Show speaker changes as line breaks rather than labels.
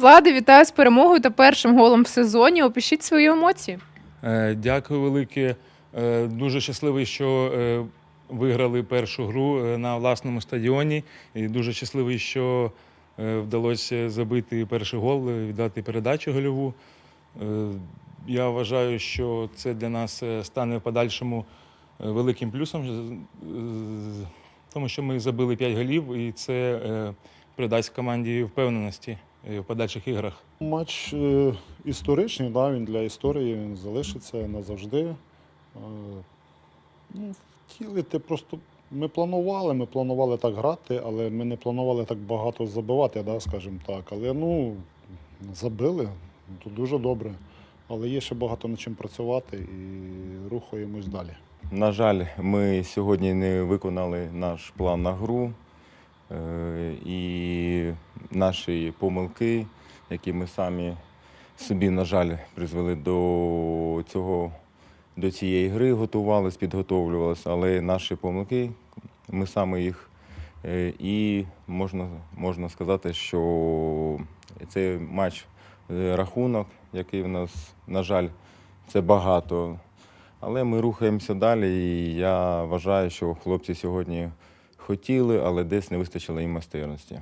Влади, вітаю з перемогою та першим голом в сезоні. Опишіть свої емоції.
Е, Дякую велике. Е, Дуже щасливий, що е, виграли першу гру на власному стадіоні. І дуже щасливий, що вдалося забити перший гол, віддати передачу гольову. Я вважаю, що це для нас стане в подальшому великим плюсом, тому що ми забили 5 голів, і це придасть команді впевненості в подальших іграх.
Матч е, історичний, да, він для історії він залишиться назавжди. Е, ну, втілити просто. Ми планували, ми планували так грати, але ми не планували так багато забивати, да, скажімо так. Але ну, забили, то дуже добре. Але є ще багато над чим працювати і рухаємось далі.
На жаль, ми сьогодні не виконали наш план на гру. Е, І наші помилки, які ми самі собі, на жаль, призвели до цього, до цієї гри, готувалися, підготовлювалися, але наші помилки, ми саме їх. е, І можна, можна сказати, що цей матч е, рахунок, який в нас, на жаль, це багато. Але ми рухаємося далі, і я вважаю, що хлопці сьогодні хотіли, але десь не вистачило їм майстерності.